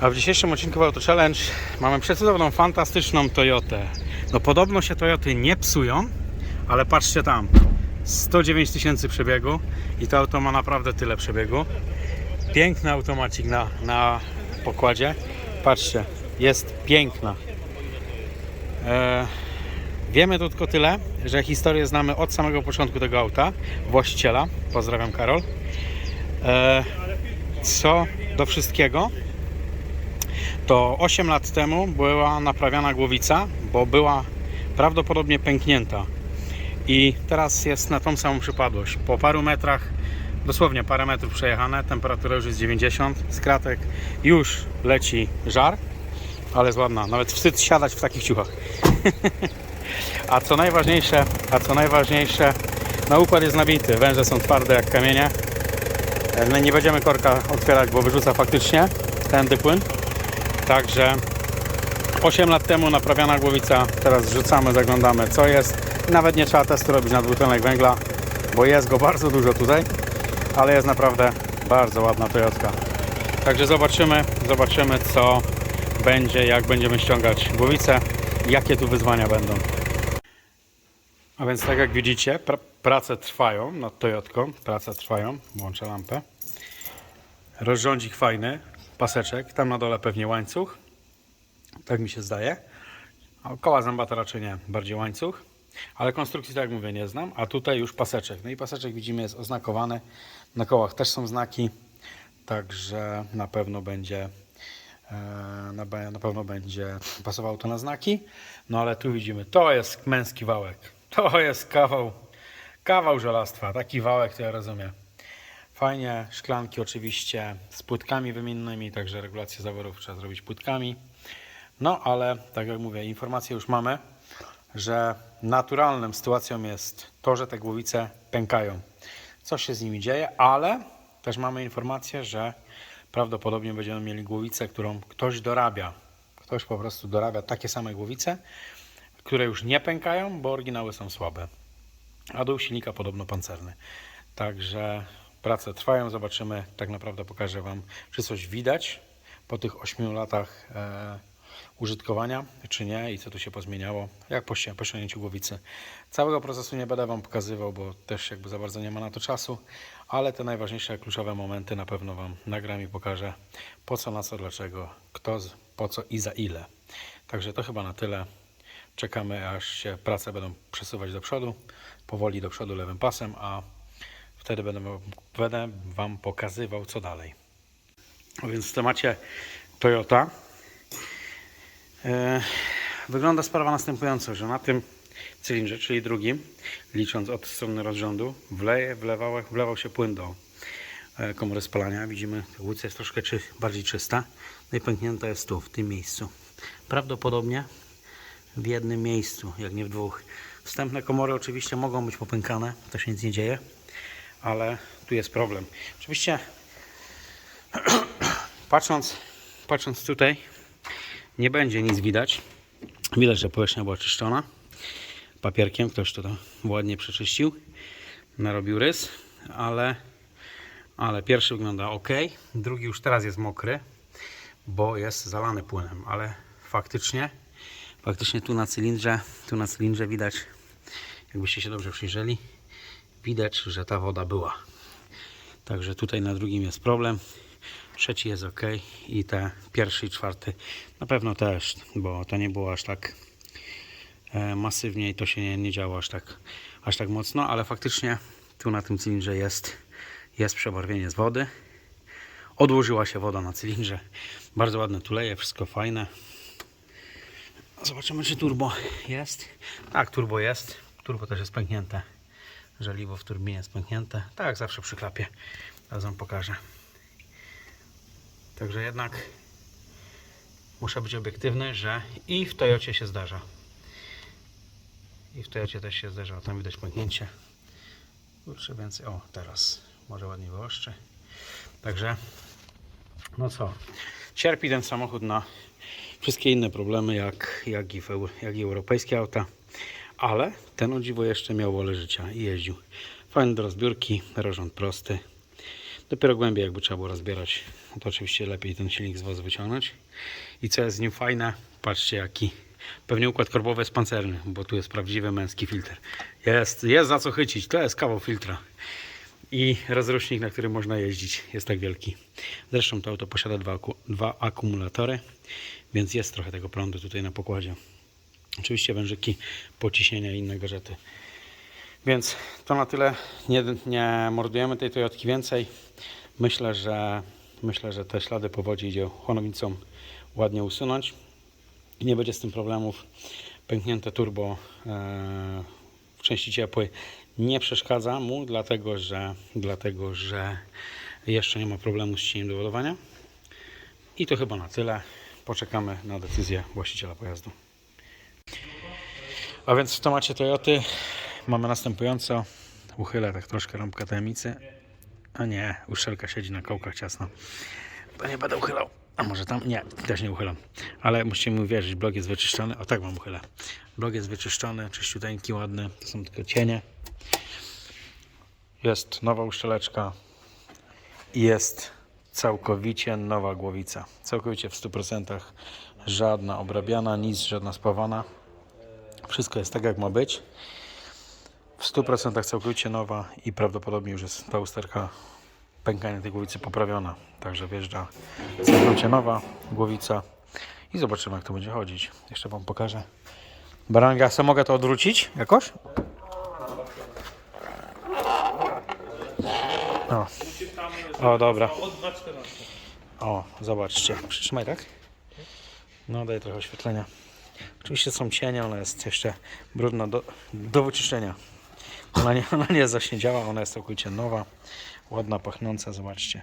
A w dzisiejszym odcinku Auto Challenge mamy przecudowną, fantastyczną Toyotę. No podobno się Toyoty nie psują, ale patrzcie tam. 109 tysięcy przebiegu i to auto ma naprawdę tyle przebiegu. Piękny automacik na, na pokładzie. Patrzcie, jest piękna. E, wiemy tu tylko tyle, że historię znamy od samego początku tego auta, właściciela. Pozdrawiam Karol. E, co do wszystkiego, to 8 lat temu była naprawiana głowica, bo była prawdopodobnie pęknięta. I teraz jest na tą samą przypadłość. Po paru metrach, dosłownie parę metrów przejechane, temperatura już jest 90, z kratek już leci żar, ale jest ładna. Nawet wstyd siadać w takich ciuchach. a co najważniejsze, a co najważniejsze, na układ jest nabity. Węże są twarde jak kamienie. No nie będziemy korka otwierać, bo wyrzuca faktycznie tędy płyn. Także 8 lat temu naprawiana głowica, teraz zrzucamy, zaglądamy co jest. Nawet nie trzeba testu robić na dwutlenek węgla, bo jest go bardzo dużo tutaj, ale jest naprawdę bardzo ładna Toyotka. Także zobaczymy, zobaczymy co będzie, jak będziemy ściągać głowicę, jakie tu wyzwania będą. A więc tak jak widzicie, pra prace trwają nad Toyotką, prace trwają, włączę lampę. Rozrządzik fajny, paseczek, tam na dole pewnie łańcuch, tak mi się zdaje. A koła zębata raczej nie, bardziej łańcuch. Ale konstrukcji, tak jak mówię, nie znam. A tutaj już paseczek. No i paseczek widzimy jest oznakowany. Na kołach też są znaki. Także na pewno będzie e, na, pewno będzie pasowało to na znaki. No ale tu widzimy, to jest męski wałek. To jest kawał, kawał żelastwa. Taki wałek to ja rozumiem. Fajnie, szklanki oczywiście z płytkami wymiennymi, także regulację zaworów trzeba zrobić płytkami. No ale tak jak mówię, informacje już mamy, że naturalną sytuacją jest to, że te głowice pękają. Co się z nimi dzieje, ale też mamy informację, że prawdopodobnie będziemy mieli głowicę, którą ktoś dorabia. Ktoś po prostu dorabia takie same głowice, które już nie pękają, bo oryginały są słabe. A dół silnika podobno pancerny. Także prace trwają, zobaczymy. Tak naprawdę pokażę Wam, czy coś widać po tych 8 latach e, użytkowania, czy nie i co tu się pozmieniało, jak po, ści- po ściągnięciu głowicy. Całego procesu nie będę Wam pokazywał, bo też jakby za bardzo nie ma na to czasu, ale te najważniejsze, kluczowe momenty na pewno Wam nagram i pokażę po co, na co, dlaczego, kto, po co i za ile. Także to chyba na tyle. Czekamy aż się prace będą przesuwać do przodu, powoli do przodu lewym pasem, a wtedy będę, będę Wam pokazywał co dalej. A więc w temacie Toyota e, wygląda sprawa następująco, że na tym cylindrze, czyli drugim, licząc od strony rozrządu, wleje, wlewał, wlewał się płyn do e, komory spalania. Widzimy, łyca jest troszkę czy, bardziej czysta. No i pęknięta jest tu, w tym miejscu. Prawdopodobnie w jednym miejscu, jak nie w dwóch. Wstępne komory oczywiście mogą być popękane, to się nic nie dzieje, ale tu jest problem. Oczywiście patrząc, patrząc tutaj nie będzie nic widać. Widać, że powierzchnia była czyszczona papierkiem, ktoś to, to ładnie przeczyścił, narobił rys, ale, ale pierwszy wygląda ok, drugi już teraz jest mokry, bo jest zalany płynem, ale faktycznie faktycznie tu na cylindrze, tu na cylindrze widać, jakbyście się dobrze przyjrzeli, widać, że ta woda była. Także tutaj na drugim jest problem. Trzeci jest ok i te pierwszy i czwarty na pewno też, bo to nie było aż tak e, masywnie i to się nie, nie działo aż tak, aż tak mocno, ale faktycznie tu na tym cylindrze jest, jest przebarwienie z wody. Odłożyła się woda na cylindrze. Bardzo ładne tuleje, wszystko fajne. Zobaczymy, czy turbo jest. Tak, turbo jest. Turbo też jest pęknięte. Żeliwo w turbinie jest pęknięte. Tak zawsze przy klapie. Teraz Wam pokażę. Także jednak muszę być obiektywny, że i w Toyocie się zdarza. I w Toyocie też się zdarza. Tam widać pęknięcie. Kurczę więcej. O, teraz może ładnie wyoszczy. Także no co, cierpi ten samochód na wszystkie inne problemy, jak, jak, i, jak i europejskie auta, ale ten o dziwo jeszcze miał wolę życia i jeździł. Fajny do rozbiórki, rozrząd prosty. Dopiero głębiej jakby trzeba było rozbierać, to oczywiście lepiej ten silnik z wozu wyciągnąć. I co jest z nim fajne, patrzcie jaki, pewnie układ korbowy jest pancerny, bo tu jest prawdziwy męski filtr. Jest, jest za co chycić, to jest kawał filtra. I rozrusznik, na którym można jeździć, jest tak wielki. Zresztą to auto posiada dwa, dwa akumulatory, więc jest trochę tego prądu tutaj na pokładzie. Oczywiście wężyki, pociśnienia i inne gadżety. Więc to na tyle. Nie, nie mordujemy tej Toyotki więcej. Myślę, że myślę, że te ślady powodzi idzie chłonowicą ładnie usunąć. Nie będzie z tym problemów. Pęknięte turbo e, w części ciepłej nie przeszkadza mu, dlatego że, dlatego że jeszcze nie ma problemu z cieniem do ładowania. I to chyba na tyle. Poczekamy na decyzję właściciela pojazdu. A więc w temacie Toyoty mamy następująco. Uchylę tak troszkę rąbkę tajemnicy. A nie, uszczelka siedzi na kołkach ciasno. To nie będę uchylał. A może tam? Nie, też nie uchylam. Ale musicie mi uwierzyć, blok jest wyczyszczony. O tak wam uchylę. Blok jest wyczyszczony, czyściuteńki, ładny. To są tylko cienie. Jest nowa uszczeleczka. I jest całkowicie nowa głowica. Całkowicie w 100%. Żadna obrabiana, nic, żadna spawana. Wszystko jest tak, jak ma być. W 100% całkowicie nowa i prawdopodobnie już jest ta usterka pękania tej głowicy poprawiona. Także wjeżdża całkowicie nowa głowica i zobaczymy, jak to będzie chodzić. Jeszcze Wam pokażę. Baranga, co mogę to odwrócić jakoś? O, o dobra. O, zobaczcie. Przytrzymaj tak? No, daję trochę oświetlenia. Oczywiście są cienie, ona jest jeszcze brudna do, do wyczyszczenia. Ona nie, ona nie zaśniedziała, ona jest całkowicie nowa, ładna, pachnąca, zobaczcie.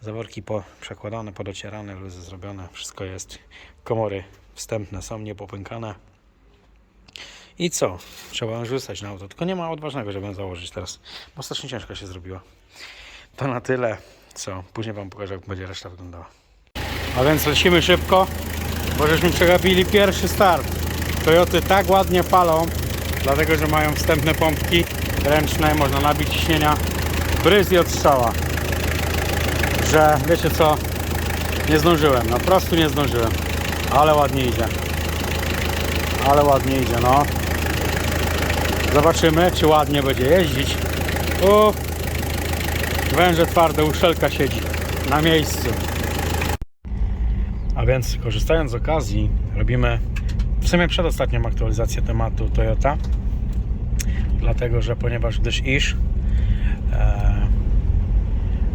Zaworki po, przekładane, podocierane, luzy zrobione, wszystko jest. Komory wstępne są niepopękane. I co? Trzeba rzucać na auto, tylko nie ma odważnego, żeby ją założyć teraz, bo strasznie ciężko się zrobiła. To na tyle, co? Później Wam pokażę, jak będzie reszta wyglądała. A więc lecimy szybko, bo żeśmy przegapili pierwszy start. Toyoty tak ładnie palą, dlatego że mają wstępne pompki ręczne, można nabić ciśnienia, bryz i odstrzała. Że wiecie co, nie zdążyłem, no po prostu nie zdążyłem, ale ładnie idzie. Ale ładnie idzie, no. Zobaczymy, czy ładnie będzie jeździć. U, węże twarde, uszelka siedzi na miejscu. A więc korzystając z okazji robimy w sumie przedostatnią aktualizację tematu Toyota. Dlatego, że ponieważ gdyż iż e,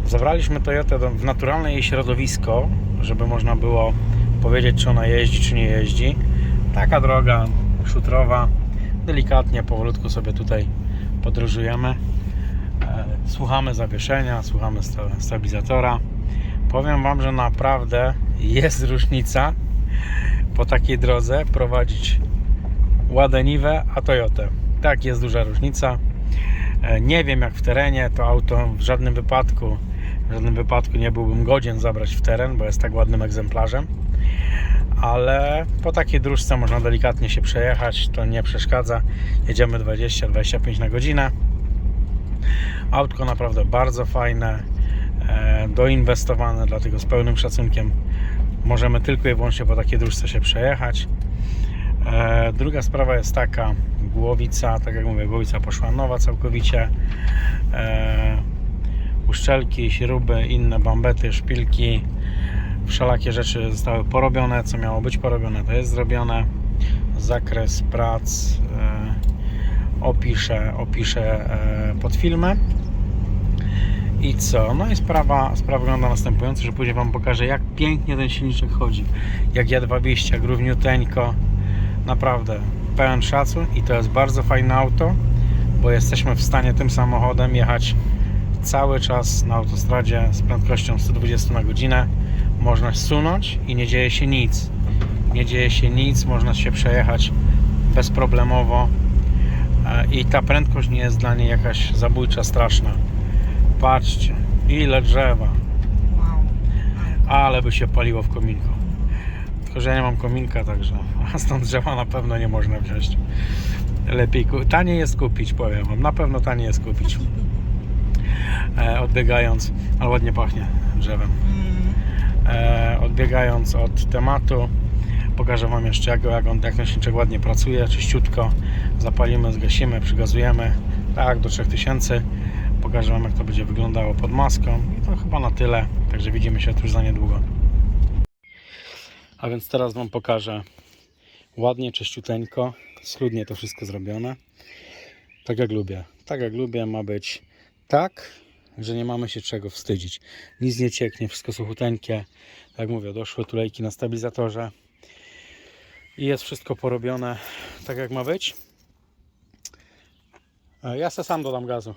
zabraliśmy Toyotę w naturalne jej środowisko, żeby można było powiedzieć, czy ona jeździ, czy nie jeździ. Taka droga szutrowa, delikatnie, powolutku sobie tutaj podróżujemy. E, słuchamy zawieszenia, słuchamy sta- stabilizatora. Powiem Wam, że naprawdę jest różnica po takiej drodze prowadzić Ładeniwę, a Toyotę. Tak, jest duża różnica. E, Nie wiem jak w terenie to auto w żadnym wypadku w żadnym wypadku nie byłbym godzien zabrać w teren, bo jest tak ładnym egzemplarzem. Ale po takiej dróżce można delikatnie się przejechać, to nie przeszkadza. Jedziemy 20-25 na godzinę. Autko naprawdę bardzo fajne, doinwestowane, dlatego z pełnym szacunkiem możemy tylko i wyłącznie po takiej dróżce się przejechać. E, druga sprawa jest taka, głowica, tak jak mówię, głowica poszła nowa całkowicie. E, uszczelki, śruby, inne bambety, szpilki, wszelakie rzeczy zostały porobione, co miało być porobione, to jest zrobione. Zakres prac e, opiszę, opiszę e, pod filmem. I co? No i sprawa, sprawa wygląda następująco, że później Wam pokażę jak pięknie ten silniczek chodzi. Jak J20, jak równiuteńko. Naprawdę pełen szacun i to jest bardzo fajne auto, bo jesteśmy w stanie tym samochodem jechać cały czas na autostradzie z prędkością 120 na godzinę. Można sunąć i nie dzieje się nic. Nie dzieje się nic, można się przejechać bezproblemowo E, i ta prędkość nie jest dla niej jakaś zabójcza, straszna. Patrzcie, ile drzewa, ale by się paliło w kominku. Tylko, że ja nie mam kominka, także a stąd drzewa na pewno nie można wziąć. Lepiej, taniej jest kupić, powiem wam, na pewno taniej jest kupić. E, odbiegając, ale ładnie pachnie drzewem. E, odbiegając od tematu, pokażę Wam jeszcze jak, jak on jak ten silniczek ładnie pracuje, czyściutko. Zapalimy, zgasimy, przygazujemy. Tak, do 3000. Pokażę Wam jak to będzie wyglądało pod maską. I to chyba na tyle. Także widzimy się tu już za niedługo. A więc teraz Wam pokażę ładnie, czyściuteńko, schludnie to wszystko zrobione. Tak jak lubię. Tak jak lubię, ma być tak, że nie mamy się czego wstydzić. Nic nie cieknie, wszystko suchuteńkie. Tak jak mówię, doszły tulejki na stabilizatorze. I jest wszystko porobione tak jak ma być. Ja se sam dodam gazu.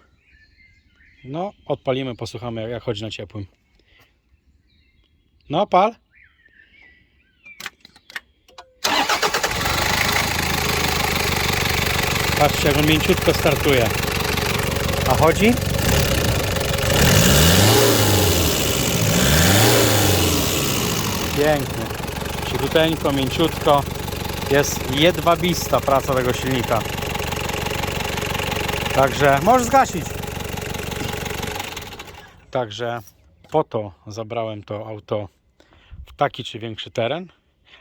No, odpalimy, posłuchamy jak, jak chodzi na ciepłym. No, pal. Patrzcie, jak on mięciutko startuje. A chodzi? Pięknie. Cichuteńko, mięciutko. Jest jedwabista praca tego silnika. Także możesz zgasić. Także po to zabrałem to auto w taki czy większy teren.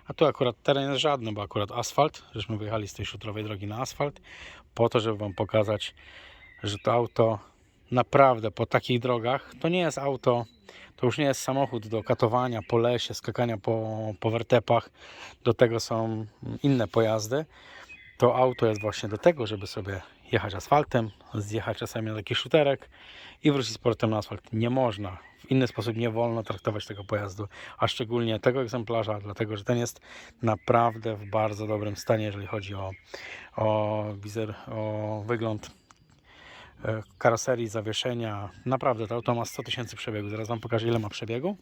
A tu akurat teren jest żadny, bo akurat asfalt. Żeśmy wyjechali z tej szutrowej drogi na asfalt. Po to, żeby Wam pokazać, że to auto naprawdę po takich drogach to nie jest auto, to już nie jest samochód do katowania po lesie, skakania po, po wertepach. Do tego są inne pojazdy. To auto jest właśnie do tego, żeby sobie jechać asfaltem, zjechać czasami na taki szuterek i wrócić z portem na asfalt. Nie można. W inny sposób nie wolno traktować tego pojazdu, a szczególnie tego egzemplarza, dlatego że ten jest naprawdę w bardzo dobrym stanie, jeżeli chodzi o, o, wizer, o wygląd e, karoserii, zawieszenia. Naprawdę to auto ma 100 tysięcy przebiegu. Zaraz Wam pokażę ile ma przebiegu.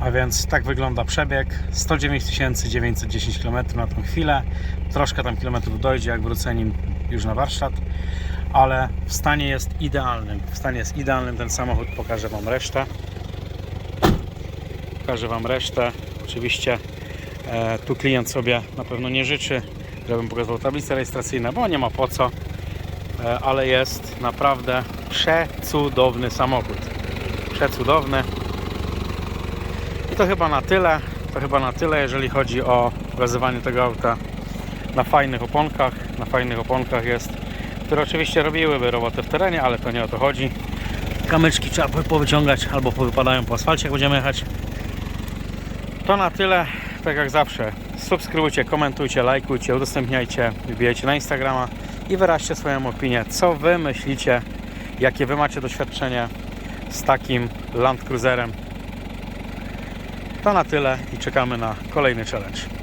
A więc tak wygląda przebieg. 109 910 km na tą chwilę. Troszkę tam kilometrów dojdzie, jak wrócę nim już na warsztat, ale w stanie jest idealnym. W stanie jest idealnym ten samochód. Pokażę Wam resztę. Pokażę Wam resztę. Oczywiście e, tu klient sobie na pewno nie życzy, żebym pokazał tablicę rejestracyjną, bo nie ma po co, e, ale jest naprawdę przecudowny samochód. Przecudowny. To chyba na tyle. To chyba na tyle, jeżeli chodzi o pokazywanie tego auta na fajnych oponkach. Na fajnych oponkach jest, które oczywiście robiłyby robotę w terenie, ale to nie o to chodzi. Kamyczki trzeba po- powyciągać albo powypadają po asfalcie, jak będziemy jechać. To na tyle. Tak jak zawsze, subskrybujcie, komentujcie, lajkujcie, udostępniajcie, wbijajcie na Instagrama i wyraźcie swoją opinię, co Wy myślicie, jakie Wy macie doświadczenie z takim Land Cruiserem. To na tyle i czekamy na kolejny challenge.